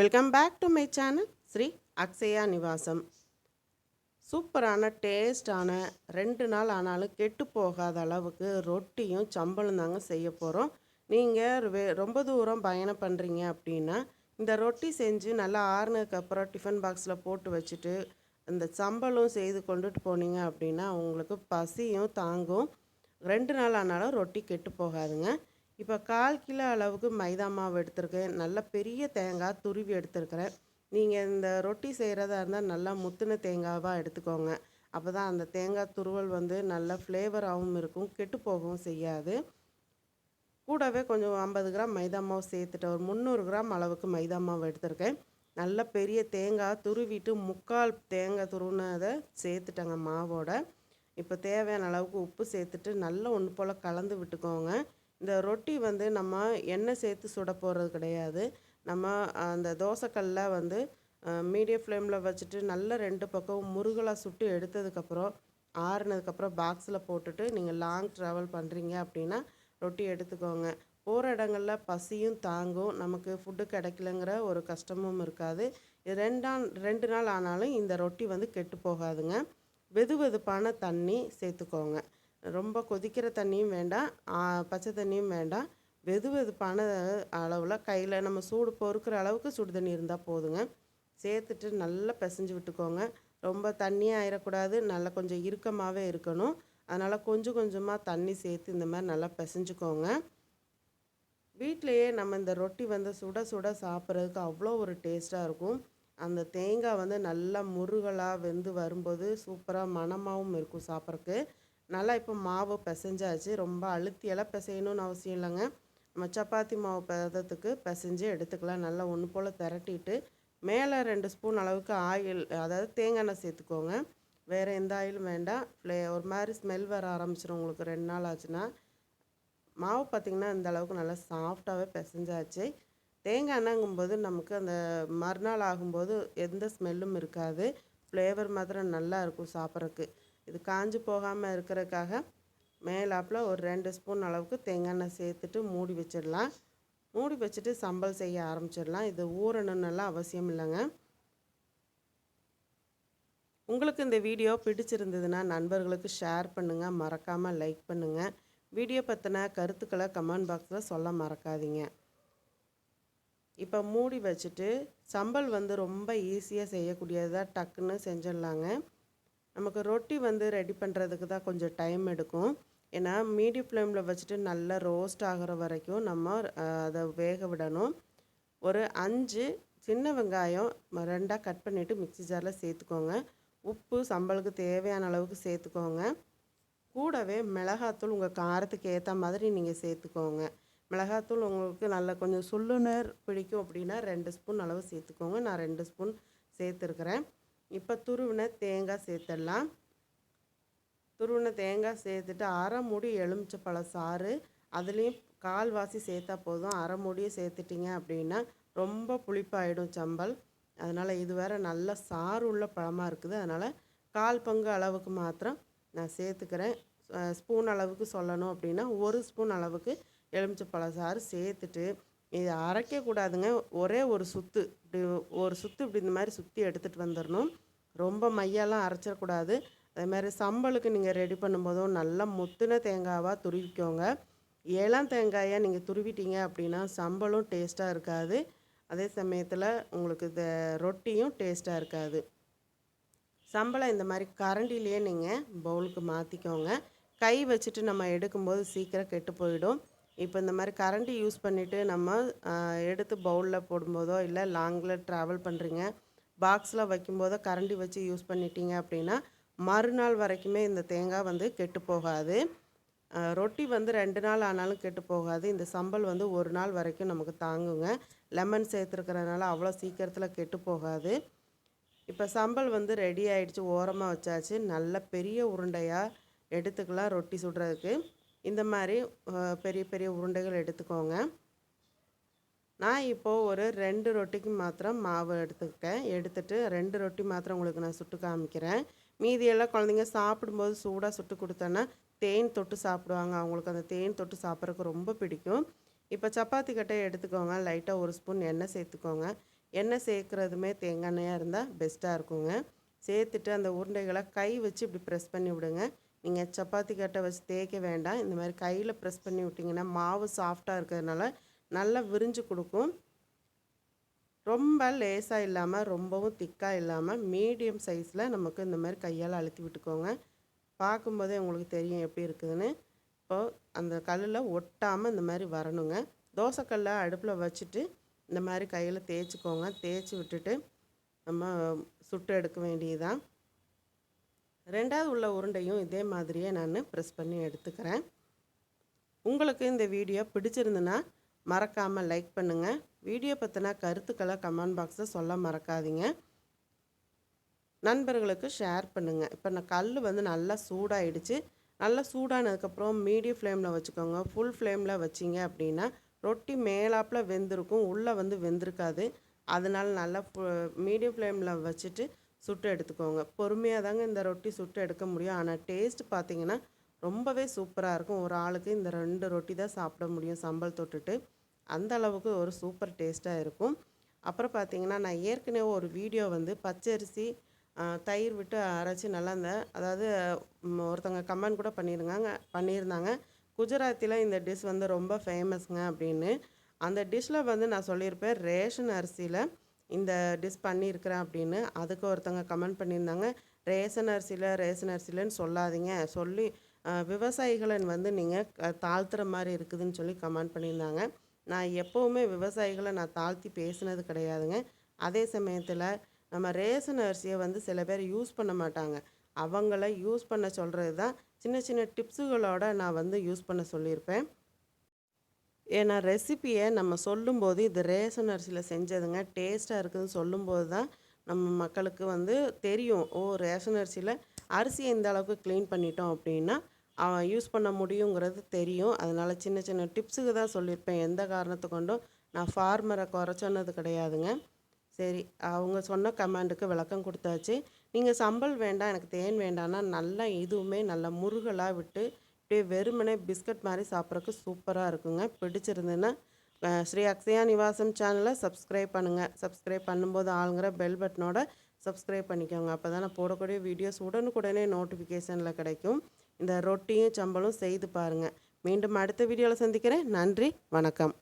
Welcome back to my channel Shri Akshaya Nivasam சூப்பரான டேஸ்டான ரெண்டு நாள் ஆனாலும் கெட்டு போகாத அளவுக்கு ரொட்டியும் சம்பளும் தாங்க செய்ய போகிறோம் நீங்கள் ரொம்ப தூரம் பயணம் பண்ணுறீங்க அப்படின்னா இந்த ரொட்டி செஞ்சு நல்லா ஆறுனதுக்கப்புறம் டிஃபன் பாக்ஸில் போட்டு வச்சுட்டு இந்த சம்பளும் செய்து கொண்டுட்டு போனீங்க அப்படின்னா உங்களுக்கு பசியும் தாங்கும். ரெண்டு நாள் ஆனாலும் ரொட்டி கெட்டு போகாதுங்க. இப்போ கால் கிலோ அளவுக்கு மைதா மாவு எடுத்திருக்கேன். நல்ல பெரிய தேங்காய் துருவி எடுத்திருக்கிறேன். நீங்கள் இந்த ரொட்டி செய்கிறதா இருந்தால் நல்லா முத்துன தேங்காவாக எடுத்துக்கோங்க. அப்போ தான் அந்த தேங்காய் துருவல் வந்து நல்ல ஃப்ளேவராகவும் இருக்கும் கெட்டு போகவும் செய்யாது. கூடவே கொஞ்சம் ஐம்பது கிராம் மைதா மாவு சேர்த்துட்டேன் ஒரு முந்நூறு கிராம் அளவுக்கு மைதா மாவு எடுத்திருக்கேன். நல்ல பெரிய தேங்காய் துருவிட்டு முக்கால் தேங்காய் துருவினதை சேர்த்துட்டேங்க மாவோட. இப்போ தேவையான அளவுக்கு உப்பு சேர்த்துட்டு நல்லா ஒன்று போல் கலந்து விட்டுக்கோங்க. இந்த ரொட்டி வந்து நம்ம எண்ணெய் சேர்த்து சுட போகிறது கிடையாது. நம்ம அந்த தோசைக்கல்ல வந்து மீடியம் ஃப்ளேமில் வச்சுட்டு நல்லா ரெண்டு பக்கம் முருகலாக சுட்டு எடுத்ததுக்கப்புறம் ஆறுனதுக்கப்புறம் பாக்ஸில் போட்டுட்டு நீங்கள் லாங் ட்ராவல் பண்ணுறீங்க அப்படின்னா ரொட்டி எடுத்துக்கோங்க. போகிற இடங்களில் பசியும் தாங்கும். நமக்கு ஃபுட்டு கிடைக்கலங்கிற ஒரு கஷ்டமும் இருக்காது. இது ரெண்டாம் ரெண்டு நாள் ஆனாலும் இந்த ரொட்டி வந்து கெட்டு போகாதுங்க. வெது வெதுப்பான தண்ணி சேர்த்துக்கோங்க. ரொம்ப கொதிக்கிற தண்ணியும் வேண்டாம். பச்சை தண்ணியும் வேண்டாம். வெது வெதுப்பான அளவில் கையில் நம்ம சூடு பொறுக்கிற அளவுக்கு சுடு தண்ணி இருந்தால் போதுங்க. சேர்த்துட்டு நல்லா பிசைஞ்சு விட்டுக்கோங்க. ரொம்ப தண்ணியாக ஆயிடக்கூடாது நல்லா கொஞ்சம் இறுக்கமாகவே இருக்கணும். அதனால் கொஞ்சம் கொஞ்சமாக தண்ணி சேர்த்து இந்த மாதிரி நல்லா பிசைஞ்சுக்கோங்க. வீட்டிலையே நம்ம இந்த ரொட்டி வந்து சுட சுட சாப்பிட்றதுக்கு அவ்வளோ ஒரு டேஸ்ட்டாக இருக்கும். அந்த தேங்காய் வந்து நல்லா முருகலாக வெந்து வரும்போது சூப்பராக மணமாகவும் இருக்கும் சாப்பிட்றக்கு நல்லா இப்போ மாவு பிசைஞ்சாச்சு. ரொம்ப அழுத்தியெல்லாம் பிசையணும்னு அவசியம் இல்லைங்க. நம்ம சப்பாத்தி மாவு பதத்துக்கு பிசைஞ்சு எடுத்துக்கலாம். நல்லா ஒன்று போல் திரட்டிட்டு மேலே ரெண்டு ஸ்பூன் அளவுக்கு ஆயில் அதாவது தேங்காய் எண்ணெய் சேர்த்துக்கோங்க. வேறு எந்த ஆயிலும் வேண்டாம். ஃப்ளே ஒரு மாதிரி ஸ்மெல் வர ஆரம்பிச்சிடும் உங்களுக்கு ரெண்டு நாள் ஆச்சுன்னா. மாவு பார்த்திங்கன்னா இந்த அளவுக்கு நல்லா சாஃப்டாகவே பிசைஞ்சாச்சு. தேங்காய் எண்ணெய்ங்கும்போது நமக்கு அந்த மறுநாள் ஆகும்போது எந்த ஸ்மெல்லும் இருக்காது. ஃப்ளேவர் மாத்திரம் நல்லா இருக்கும் சாப்பிட்றதுக்கு. இது காஞ்சி போகாமல் இருக்கிறதுக்காக மேலாப்பில் ஒரு ரெண்டு ஸ்பூன் அளவுக்கு தேங்காய் எண்ணெய் சேர்த்துட்டு மூடி வச்சிடலாம். மூடி வச்சுட்டு சம்பல் செய்ய ஆரம்பிச்சிடலாம். இது ஊறணுன்னெல்லாம் அவசியம் இல்லைங்க. உங்களுக்கு இந்த வீடியோ பிடிச்சிருந்ததுன்னா நண்பர்களுக்கு ஷேர் பண்ணுங்கள் மறக்காமல் லைக் பண்ணுங்கள் வீடியோ பற்றின கருத்துக்களை கமெண்ட் பாக்ஸில் சொல்ல மறக்காதீங்க. இப்போ மூடி வச்சுட்டு சம்பல் வந்து ரொம்ப ஈஸியாக செய்யக்கூடியதாக டக்குன்னு செஞ்சிடலாங்க. நமக்கு ரொட்டி வந்து ரெடி பண்ணுறதுக்கு தான் கொஞ்சம் டைம் எடுக்கும். ஏன்னா மீடியம் ஃப்ளேமில் வச்சுட்டு நல்லா ரோஸ்ட் ஆகிற வரைக்கும் நம்ம அதை வேக விடணும். ஒரு அஞ்சு சின்ன வெங்காயம் ரெண்டாக கட் பண்ணிவிட்டு மிக்சி ஜாரில் சேர்த்துக்கோங்க. உப்பு சம்பளுக்கு தேவையான அளவுக்கு சேர்த்துக்கோங்க. கூடவே மிளகாத்தூள் உங்கள் காரத்துக்கு ஏற்ற மாதிரி நீங்கள் சேர்த்துக்கோங்க. மிளகாத்தூள் உங்களுக்கு நல்லா கொஞ்சம் சுள்ளுனர் பிடிக்கும் அப்படின்னா ரெண்டு ஸ்பூன் அளவு சேர்த்துக்கோங்க. நான் ரெண்டு ஸ்பூன் சேர்த்துருக்குறேன். இப்போ துருவின தேங்காய் சேர்த்துடலாம். துருவின தேங்காய் சேர்த்துட்டு அரை மூடி எலுமிச்சப்பழ சாறு அதுலேயும் கால்வாசி சேர்த்தா போதும். அரை மூடியை சேர்த்துட்டிங்க அப்படின்னா ரொம்ப புளிப்பாயிடும் சம்பல். அதனால் இது வேறு நல்ல சாறு உள்ள பழமாக இருக்குது. அதனால் கால் பங்கு அளவுக்கு மாத்திரம் நான் சேர்த்துக்கிறேன். ஸ்பூன் அளவுக்கு சொல்லணும் அப்படின்னா ஒரு ஸ்பூன் அளவுக்கு எலுமிச்சப்பழ சாறு சேர்த்துட்டு இது அரைக்கக்கூடாதுங்க ஒரே ஒரு சுற்று இப்படி ஒரு சுற்று இப்படி இந்த மாதிரி சுற்றி எடுத்துகிட்டு வந்துடணும் ரொம்ப மையெல்லாம் அரைச்சிடக்கூடாது அதே மாதிரி சம்பளுக்கு நீங்கள் ரெடி பண்ணும்போதும் நல்லா முத்துன தேங்காவாக துருவிக்கோங்க. ஏழாம் தேங்காயை நீங்கள் துருவிட்டீங்க அப்படின்னா சம்பளும் டேஸ்ட்டாக இருக்காது. அதே சமயத்தில் உங்களுக்கு இந்த ரொட்டியும் டேஸ்ட்டாக இருக்காது. சம்பளம் இந்த மாதிரி கரண்டிலேயே நீங்கள் பவுலுக்கு மாற்றிக்கோங்க கை வச்சுட்டு நம்ம எடுக்கும்போது சீக்கிரம் கெட்டு போயிடும். இப்போ இந்த மாதிரி கரண்டி யூஸ் பண்ணிவிட்டு நம்ம எடுத்து பவுலில் போடும்போதோ இல்லை லாங்கில் ட்ராவல் பண்ணுறீங்க பாக்ஸில் வைக்கும்போதோ கரண்டி வச்சு யூஸ் பண்ணிட்டீங்க அப்படின்னா மறுநாள் வரைக்குமே இந்த தேங்காய் வந்து கெட்டு போகாது. ரொட்டி வந்து ரெண்டு நாள் ஆனாலும் கெட்டு போகாது. இந்த சம்பல் வந்து ஒரு நாள் வரைக்கும் நமக்கு தாங்குங்க. லெமன் சேர்த்துருக்கிறதுனால அவ்வளோ சீக்கிரத்தில் கெட்டு போகாது. இப்போ சம்பல் வந்து ரெடி ஆகிடுச்சு ஓரமாக வச்சாச்சு. நல்ல பெரிய உருண்டையாக எடுத்துக்கலாம் ரொட்டி சுடுறதுக்கு. இந்த மாதிரி பெரிய பெரிய உருண்டைகள் எடுத்துக்கோங்க. நான் இப்போது ஒரு ரெண்டு ரொட்டிக்கு மாத்திரம் மாவு எடுத்துக்கிட்டேன். எடுத்துகிட்டு ரெண்டு ரொட்டி மாத்திரம் உங்களுக்கு நான் சுட்டு காமிக்கிறேன். மீதியெல்லாம் குழந்தைங்க சாப்பிடும்போது சூடாக சுட்டு கொடுத்தேன்னா தேன் தொட்டு சாப்பிடுவாங்க. அவங்களுக்கு அந்த தேன் தொட்டு சாப்பிட்றதுக்கு ரொம்ப பிடிக்கும். இப்போ சப்பாத்தி கட்டையை எடுத்துக்கோங்க. லைட்டாக ஒரு ஸ்பூன் எண்ணெய் சேர்த்துக்கோங்க. எண்ணெய் சேர்க்குறதுமே தேங்காய் எண்ணெயாக இருந்தால் பெஸ்ட்டாக இருக்குங்க. சேர்த்துட்டு அந்த உருண்டைகளை கை வச்சு இப்படி ப்ரெஸ் பண்ணி விடுங்க. நீங்கள் சப்பாத்தி கட்டை வச்சு தேய்க்க வேண்டாம். இந்த மாதிரி கையில் ப்ரெஸ் பண்ணி விட்டிங்கன்னா மாவு சாஃப்டாக இருக்கிறதுனால நல்லா விரிஞ்சு கொடுக்கும். ரொம்ப லேசாக இல்லாமல் ரொம்பவும் திக்காக இல்லாமல் மீடியம் சைஸில் நமக்கு இந்த மாதிரி கையால் அழுத்தி விட்டுக்கோங்க. பார்க்கும்போதே உங்களுக்கு தெரியும் எப்படி இருக்குதுன்னு. இப்போது அந்த கல்லில் ஒட்டாமல் இந்த மாதிரி வரணுங்க. தோசைக்கல்லை அடுப்பில் வச்சுட்டு இந்த மாதிரி கையில் தேய்ச்சிக்கோங்க. தேய்ச்சி விட்டுட்டு நம்ம சுட்டு எடுக்க வேண்டியதுதான். ரெண்டாவது உள்ள உருண்டையும் இதே மாதிரியே நான் ப்ரெஸ் பண்ணி எடுத்துக்கிறேன். உங்களுக்கு இந்த வீடியோ பிடிச்சிருந்துன்னா மறக்காமல் லைக் பண்ணுங்கள் வீடியோ பற்றின கருத்துக்களை கமெண்ட் பாக்ஸில் சொல்ல மறக்காதீங்க. நண்பர்களுக்கு ஷேர் பண்ணுங்கள் இப்போ நான் கல் வந்து நல்லா சூடாயிடுச்சு. நல்லா சூடானதுக்கப்புறம் மீடியம் ஃப்ளேமில் வச்சுக்கோங்க. ஃபுல் ஃப்ளேமில் வச்சிங்க அப்படின்னா ரொட்டி மேலாப்பில் வெந்திருக்கும். உள்ளே வந்து வெந்திருக்காது. அதனால் நல்லா மீடியம் ஃப்ளேமில் வச்சுட்டு சுட்டு எடுத்துக்கோங்க. பொறுமையாக தாங்க இந்த ரொட்டி சுட்டு எடுக்க முடியும். ஆனால் டேஸ்ட் பார்த்தீங்கன்னா ரொம்பவே சூப்பராக இருக்கும். ஒரு ஆளுக்கு இந்த ரெண்டு ரொட்டி தான் சாப்பிட முடியும் சம்பல் தொட்டுட்டு. அந்த அளவுக்கு ஒரு சூப்பர் டேஸ்ட்டாக இருக்கும். அப்புறம் பார்த்தீங்கன்னா நான் ஏற்கனவே ஒரு வீடியோ வந்து பச்சரிசி தயிர் விட்டு அரைச்சி நல்லா இந்த அதாவது ஒருத்தவங்க கமெண்ட் கூட பண்ணியிருந்தாங்க பண்ணியிருந்தாங்க. குஜராத்தில் இந்த டிஷ் வந்து ரொம்ப ஃபேமஸ்ங்க அப்படின்னு. அந்த டிஷ்ஷில் வந்து நான் சொல்லியிருப்பேன் ரேஷன் அரிசியில் இந்த டிஷ் பண்ணியிருக்கிறேன் அப்படின்னு அதுக்கு ஒருத்தவங்க கமெண்ட் பண்ணியிருந்தாங்க. ரேஷன் அரிசியில் ரேஷன் அரிசியிலன்னு சொல்லாதீங்க. சொல்லி விவசாயிகளை வந்து நீங்கள் தாழ்த்துற மாதிரி இருக்குதுன்னு சொல்லி கமெண்ட் பண்ணியிருந்தாங்க. நான் எப்போவுமே விவசாயிகளை நான் தாழ்த்தி பேசினது கிடையாதுங்க. அதே சமயத்தில் நம்ம ரேஷன் அரிசியை வந்து சில பேர் யூஸ் பண்ண மாட்டாங்க. அவங்கள யூஸ் பண்ண சொல்கிறது தான் சின்ன சின்ன டிப்ஸுகளோடு நான் வந்து யூஸ் பண்ண சொல்லியிருப்பேன். ஏன்னா ரெசிப்பியை நம்ம சொல்லும்போது இது ரேஷன் அரிசியில் செஞ்சதுங்க டேஸ்ட்டாக இருக்குதுன்னு சொல்லும்போது தான் நம்ம மக்களுக்கு வந்து தெரியும். ஓ ரேஷன் அரிசியில் அரிசியை இந்த அளவுக்கு க்ளீன் பண்ணிட்டோம் அப்படின்னா அவன் யூஸ் பண்ண முடியுங்கிறது தெரியும். அதனால் சின்ன சின்ன டிப்ஸுக்கு தான் சொல்லியிருப்பேன். எந்த காரணத்தை கொண்டும் நான் ஃபார்மரை குறை சொன்னது கிடையாதுங்க. சரி அவங்க சொன்ன கமாண்டுக்கு விளக்கம் கொடுத்தாச்சு. நீங்கள் சம்பல் வேண்டாம் எனக்கு தேன் வேண்டாம்னா நல்லா இதுவுமே நல்லா முருகலாக விட்டு அப்படியே வெறுமனே பிஸ்கட் மாதிரி சாப்பிட்றதுக்கு சூப்பராக இருக்குங்க. பிடிச்சிருந்துன்னா ஸ்ரீ அக்ஷயா நிவாசம் சேனலை சப்ஸ்கிரைப் பண்ணுங்கள் சப்ஸ்கிரைப் பண்ணும்போது ஆளுங்கிற பெல் பட்டனோட சப்ஸ்கிரைப் பண்ணிக்கோங்க. அப்போ தான் நான் போடக்கூடிய வீடியோஸ் உடனுக்குடனே நோட்டிஃபிகேஷனில் கிடைக்கும். இந்த ரொட்டியும் சம்பளும் செய்து பாருங்கள் மீண்டும் அடுத்த வீடியோவில் சந்திக்கிறேன். நன்றி வணக்கம்.